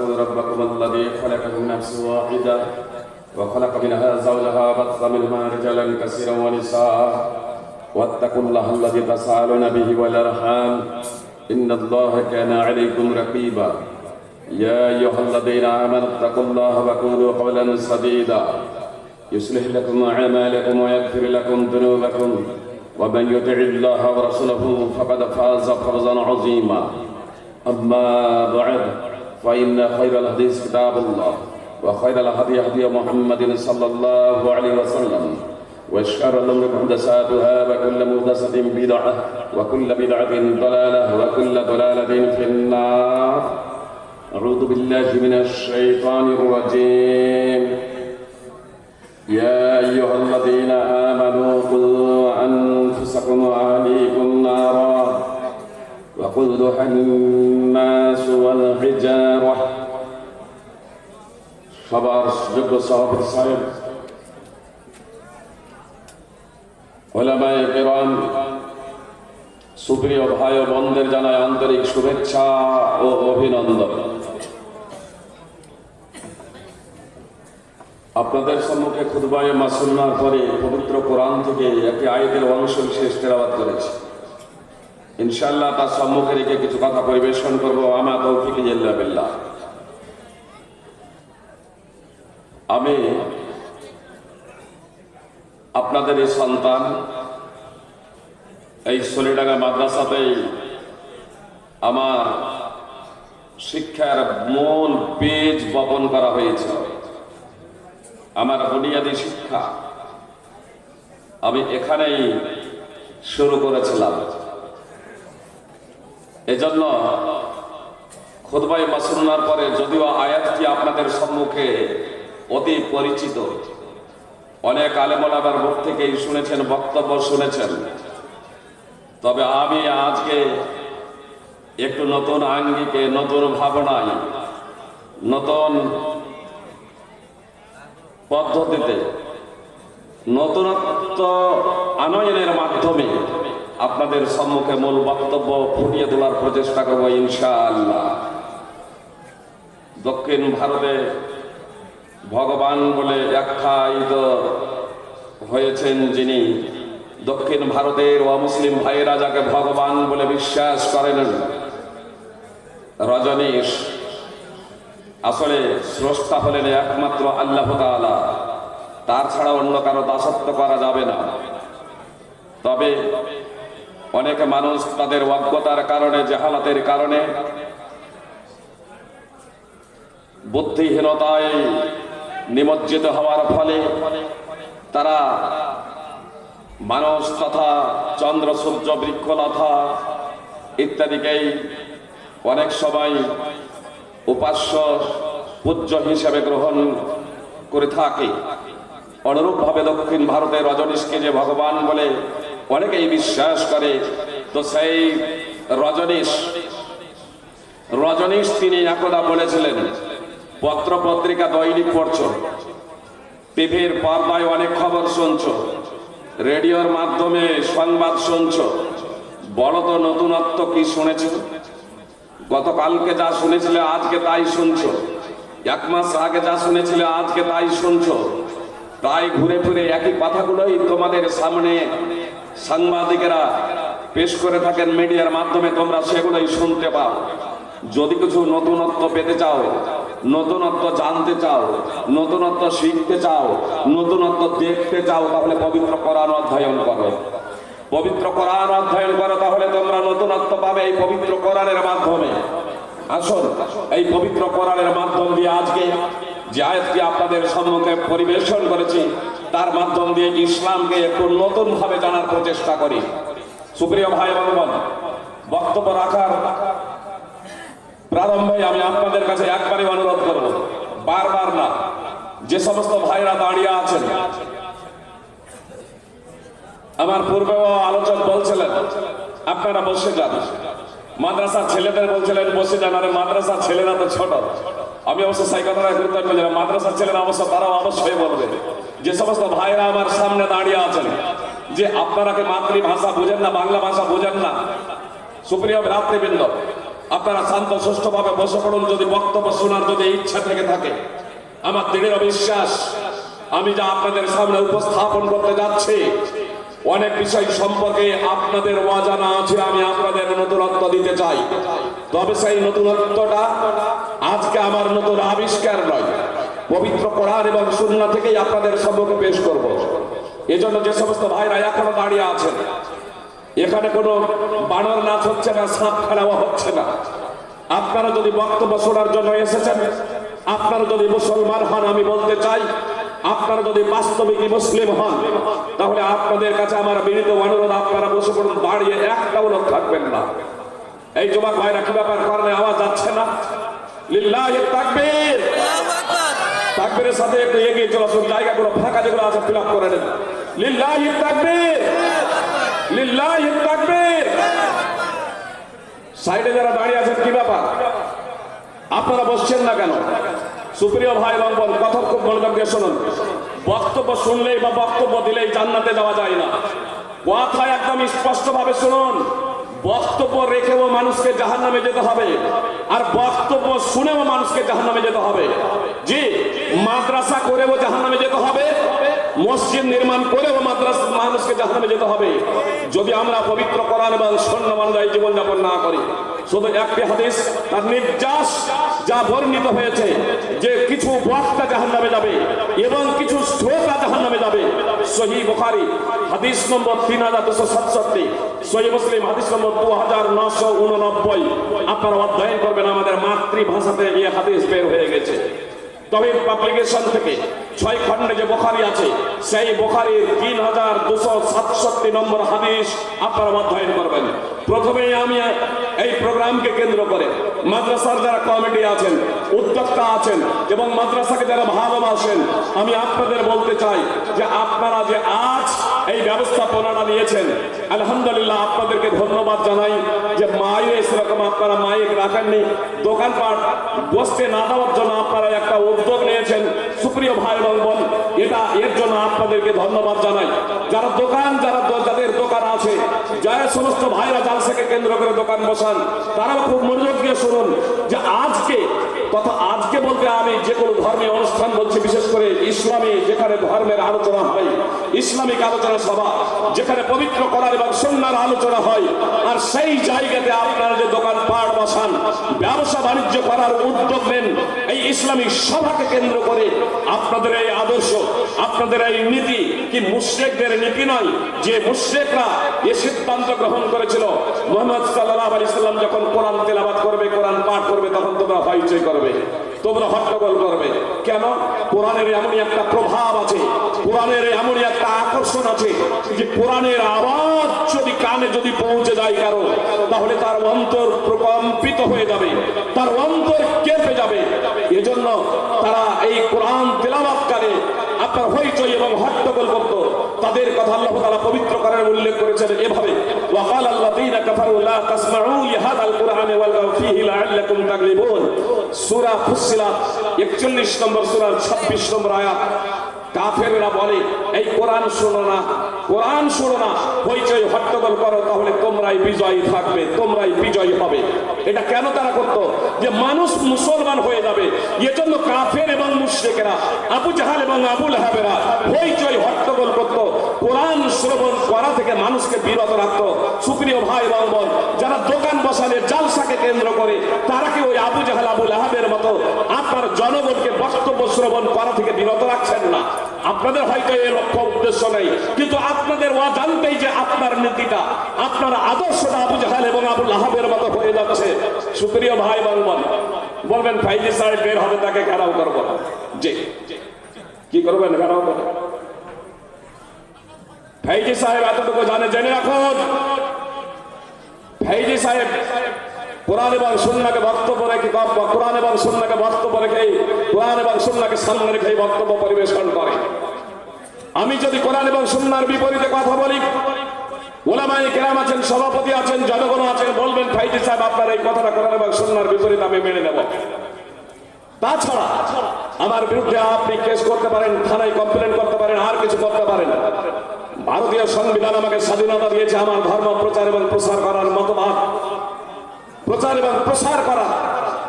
واتقوا ربكم الذي خلق من نفس واحدة وخلق منها زوجها وبث منهما رجالا كثيرا ونساء. واتقوا الله الذي تساءلون به والأرحام. إن الله كان عليكم رقيبا. يا أيها الذين آمنوا اتقوا الله وقولوا قولا سديدا. يصلح لكم أعمالكم ويغفر لكم ذنوبكم. ومن يطع الله ورسوله فقد فاز فوزا عظيما. أما بعد. فإن خير الحديث كتاب الله وخير الهدي هدي محمد صلى الله عليه وسلم وشر الأمور محدثاتها وكل محدثة بدعة وكل بدعة ضلالة وكل ضلالة في النار. أعوذ بالله من الشيطان الرجيم. يا أيها الذين آمنوا قوا أنفسكم وأهليكم نارا وقودها الناس والحجارة সবার যোগ্য সভাপতি সাহেব ওলামায়ে কেরাম সুপ্রিয় ভাই ও বোনদের জানায় আন্তরিক শুভেচ্ছা ও অভিনন্দন আপনাদের সম্মুখে খুদবায় মাসুন্নার পরে পবিত্র কোরআন থেকে একটি আয়তের অংশ বিশেষ তেলাবাদ করেছি ইনশাল্লাহ তার সম্মুখে রেখে কিছু কথা পরিবেশন করব। আমা তৌফিক বিল্লাহ। আমি আপনাদের এই সন্তান, এই সলিডাঙ্গা মাদ্রাসাতেই আমার শিক্ষার মূল বীজ বপন করা হয়েছে। আমার বুনিয়াদী শিক্ষা আমি এখানেই শুরু করেছিলাম। এজন্য খুদবাই মাসুন্নার পরে যদিও আয়াতটি আপনাদের সম্মুখে অতি পরিচিত, অনেক আলেমলাবার মুখ থেকেই শুনেছেন, বক্তব্য শুনেছেন। তবে আমি আজকে একটু নতুন আঙ্গিকে, নতুন ভাবনায়, নতুন পদ্ধতিতে নতুনত্ব আনয়নের মাধ্যমে আপনাদের সম্মুখে মূল বক্তব্য ফুটিয়ে তোলার প্রচেষ্টা করব ইনশাআল্লাহ। দক্ষিণ ভারতে ভগবান বলে আখ্যায়িত হয়েছেন যিনি। দক্ষিণ ভারতের অমুসলিম ভাইয়েরা যাকে ভগবান বলে বিশ্বাস করেন, রজনীশ, আসলে স্রষ্টা হলেন একমাত্র আল্লাহ তাআলা। তার ছাড়া অন্য কারও দাসত্ব করা যাবে না। তবে অনেক মানুষ তাদের অজ্ঞতার কারণে, জাহালাতের কারণে, বুদ্ধিহীনতায় নিমজ্জিত হওয়ার ফলে তারা মানুষ তথা চন্দ্র, সূর্য বৃক্ষলতা ইত্যাদিকেই অনেক সময় উপাস্য পূজ্য হিসেবে গ্রহণ করে থাকে। অনুরূপভাবে দক্ষিণ ভারতের রজনীশকে যে ভগবান বলে অনেকেই বিশ্বাস করে, তো সেই রজনীশ রজনীশ তিনি একদা বলেছিলেন পত্র পত্রিকা দৈনিক পড়ছ, টিভির পর্দায় অনেক খবর শুনছো, রেডিওর মাধ্যমে সংবাদ শুনছো বড় তো নতুনত্ব কি শুনেছ? গতকালকে যা শুনেছিলে আজকে তাই শুনছো, এক মাস আগে যা শুনেছিলে আজকে তাই শুনছো, তাই ঘুরে ফিরে একই কথাগুলোই তোমাদের সামনে সাংবাদিকেরা পেশ করে থাকেন মিডিয়ার মাধ্যমে, তোমরা সেগুলোই শুনতে পাও। যদি কিছু নতুনত্ব পেতে চাও, নতুনত্ব জানতে চাও, নতুনত্ব শিখতে চাও, নতুনত্ব দেখতে চাও, তাহলে পবিত্র কোরআন অধ্যয়ন করো। পবিত্র কোরআন অধ্যয়ন করো, তাহলে তোমরা নতুনত্ব পাবে এই পবিত্র কোরআনের মাধ্যমে। আসুন, এই পবিত্র কোরআনের মাধ্যম দিয়ে আজকে যে আয়াতটি আপনাদের সম্মুখে পরিবেশন করেছি তার মাধ্যম দিয়ে ইসলামকে একটু নতুন ভাবে জানার প্রচেষ্টা করি। সুপ্রিয় ভাই এবং বোন, বক্তব্য রাখার প্রারম্ভে আমি আপনাদের কাছে একবারই অনুরোধ করব, বারবার না, যে সমস্ত ভাইরা দাঁড়িয়ে আছেন, আমার পূর্বেও আলোচক বলছিলেন, আপনারা বসে যান। মাদ্রাসা ছেলেদের বলছিলেন, বসে যান, আরে মাদ্রাসা ছেলেরা তো ছোট। আমি অবশ্য সেই কথাটা গুরুত্ব দিলাম মাদ্রাসার ছেলেরা অবশ্য তারাও অবশ্যই বলবে যে সমস্ত ভাইরা আমার সামনে দাঁড়িয়ে আছেন, যে আপনারা কি মাতৃভাষা বুঝেন না, বাংলা ভাষা বুঝেন না? সুপ্রিয় ভ্রাতৃবৃন্দ, আপনারা শান্ত, সুষ্ঠুভাবে বসে পড়ুন, যদি বক্তব্য শোনার যদি ইচ্ছা থেকে থাকে। আমার দৃঢ় বিশ্বাস, আমি যা আপনাদের সামনে উপস্থাপন করতে যাচ্ছি, অনেক বিষয় সম্পর্কে আপনাদের অজানা আছে, আমি আপনাদের নতুনত্ব দিতে চাই। তবে সেই নতুনত্বটা আজকে আমার নতুন আবিষ্কার নয়। পবিত্র কোরআন এবং সুন্নাহ থেকেই আপনাদের সম্মুখে পেশ করব। এজন্য যে সমস্ত ভাইরা এখনও দাঁড়িয়ে আছেন, এখানে কোনো বানর নাচ হচ্ছে না, সাপ খেলাও হচ্ছে না। আপনারা যদি বক্তব্য শোনার জন্য এসেছেন, আপনারা যদি মুসলমান হন, আমি বলতে চাই, আপনারা যদি বাস্তবিকই মুসলিম হন, তাহলে আপনাদের কাছে আমার বিনীত অনুরোধ, আপনারা বসে পড়ুন, দাঁড়িয়ে একটা লোক থাকবেন না। এই যুবক ভাইরা, কি ব্যাপার? কারণে আওয়াজ যাচ্ছে না? সাথে একটু এগিয়ে জায়গাগুলো, ফাঁকা যেগুলো আছে ফিল আপ করে সাইডে যারা দাঁড়িয়ে কি ব্যাপার? আপনারা বসছেন না কেন? সুপ্রিয় ভাই এবং কথা খুব মনোযোগ দিয়ে শুনুন। বক্তব্য শুনলেই বা বক্তব্য দিলেই জান্নাতে যাওয়া যায় না। কথা একদম স্পষ্ট ভাবে শুনুন। বক্তব্য রেখেও মানুষকে জাহান নামে যেতে হবে। আর বক্তব্য শুনেও মানুষকে জাহান নামে যেতে হবে। জি, মাদ্রাসা করেও জাহান নামে যেতে হবে। মসজিদ নির্মাণ করেও মাদ্রাসা, মানুষকে জাহান নামে যেতে হবে। যদি আমরা পবিত্র কোরআন এবং সৈন্য অনুযায়ী জীবনযাপন না করি, শুধু একটি হাদিস, তার নির্যাস যা বর্ণিত হয়েছে, যে কিছু বক্তা জাহান নামে যাবে এবং কিছু শ্রোতা জাহান নামে যাবে। সহি বুখারি। হাদিস নম্বর তিন হাজার দুশো সাতষট্টি। সহি মুসলিম, হাদিস নম্বর দু হাজার নশো উননব্বই। আপনারা অধ্যয়ন করবেন, আমাদের মাতৃভাষাতে এই হাদিস বের হয়ে গেছে। তবে পাবলিকেশন থেকে ছয় খণ্ডে যে বোখারি আছে, সেই বোখারির তিন হাজার দুশো সাতষট্টি নম্বর হাদিস আপনারা অধ্যয়ন করবেন। প্রথমে আমি এই প্রোগ্রামকে কেন্দ্র করে মাদ্রাসার যারা কমিটি আছেন, উদ্যোক্তা আছেন এবং মাদ্রাসাকে যারা ভালোবাসেন আমি আপনাদের বলতে চাই যে আপনারা যে আজ এই ব্যবস্থাপনাটা নিয়েছেন, আলহামদুলিল্লাহ আপনাদেরকে ধন্যবাদ জানাই যে মায়ে সেরকম আপনারা মাইক রাখেননি, দোকানপাট বসতে না দেওয়ার জন্য আপনারা একটা উদ্যোগ নিয়েছেন। সুপ্রিয় ভাই এবং বোন, এটা এর জন্য আপনাদেরকে ধন্যবাদ জানাই। যারা দোকান, যারা যাদের দোকান আছে, যারা সমস্ত ভাইরা জালসাকে কেন্দ্র করে দোকান বসান, তারাও খুব মনোযোগ দিয়ে শুনুন যে আজকে তথা আজকে বলতে আমি, যে কোনো ধর্মীয় অনুষ্ঠান বলছি, বিশেষ করে ইসলামী, যেখানে ধর্মের আলোচনা হয়, ইসলামিক আলোচনা সভা, যেখানে পবিত্র করার এবং সন্ন্যার আলোচনা হয়, আর সেই জায়গাতে আপনারা যে দোকান পাট বসান, ব্যবসা বাণিজ্য করার উদ্যোগ নেন, এই ইসলামিক সভাকে কেন্দ্র করে আপনাদের এই আদর্শ, আপনাদের এই নীতি কি মুশ্রেকদের নীতি নয়? যে মুশ্রেকরা এ সিদ্ধান্ত গ্রহণ করেছিল, মোহাম্মদ সাল্লাহ আলী যখন কোরআন তেলাবাদ করবে, কোরআন পাঠ করবে, তখন তোমরা হইচই করবে তোমরা হট্টগোল করবে। কেন? কোরআনের এমনই একটা প্রভাব আছে। কোরআনের এমনই একটা আকর্ষণ আছে যে কোরআনের আওয়াজ যদি কানে যদি পৌঁছে যায় কারও, তাহলে তার অন্তর প্রকম্পিত হয়ে যাবে। তার অন্তর কেঁপে যাবে। এজন্য তারা এই কোরআন তেলাবাদকালে আপনার হইচই এবং হট্টগোল করতো। তাদের কথা আল্লাহ তাআলা পবিত্র করার উল্লেখ করেছেন এভাবে, ওয়াকাল আল্লাযীনা কাফারু লা তাসমাউ লিহাদাল কুরআনি ওয়ালগাউ ফীহি লাআল্লাকুম তাগলিবুন। সূরা ফুসসিলাত 41 নম্বর, সূরার 26 নম্বর আয়াত। কাফেররা বলে, এই কোরআন শোনো না, কোরআন শোনো না, হইচই হট্টগোল করো, তাহলে তোমরাই বিজয়ী থাকবে, তোমরাই বিজয়ী হবে। এটা কেন তারা করত? যে মানুষ মুসলমান হয়ে যাবে, এজন্য কাফের এবং মুশরিকেরা, আবু জাহাল এবং আবু লাহাবেরা হইচই হট্টগোল করত। কোরআন শ্রবণ করা থেকে মানুষকে বিরত রাখত। সুপ্রিয় ভাই বোন, যারা দোকান বসালে, জালসাকে কেন্দ্র করে, তারা কি ওই আবু জাহাল, আবু লাহাবের মতো আপনার জনগণকে বক্তব্য শ্রবণ করা থেকে বিরত রাখছেন না? আপনাদের হয়তো এর লক্ষ্য উদ্দেশ্য নেই, কিন্তু আপনাদের অজান্তেই যে আপনার নীতিটা, আপনার আদর্শটা আবু জাহাল এবং আবু লাহাবের মতো হয়ে যাচ্ছে। সুপ্রিয় ভাই এবং বলবেন, ফাইজি সাহেব বের হবে, তাকে ঘেরাও করব জি। কি করবেন, ঘেরাও করবেন ফাইজি সাহেব এতটুকু জানে, জেনে রাখুন। ফাইজি সাহেব কোরআন এবং সুন্নাকে বক্তব্য রেখে কোরআন এবং সুন্নাকে বক্তব্য রেখে কোরআন এবং সুন্নাকে সামনে রেখে বক্তব্য পরিবেশন করে। আমি যদি কোরআন এবং সুন্নার বিপরীতে কথা বলি ওলামাই কেরাম আছেন, সভাপতি আছেন, জনগণ আছেন, বলবেন ফাইজি সাহেব, আপনার এই কথাটা কোরআন এবং সুন্নার বিপরীতে আমি মেনে নেব। তাছাড়া আমার বিরুদ্ধে আপনি কেস করতে পারেন, থানায় কমপ্লেন করতে পারেন, আর কিছু করতে পারেন। ভারতীয় সংবিধান আমাকে স্বাধীনতা দিয়েছে, আমার ধর্ম প্রচার এবং প্রসার করার মতবাদ। প্রচার এবং প্রসার করা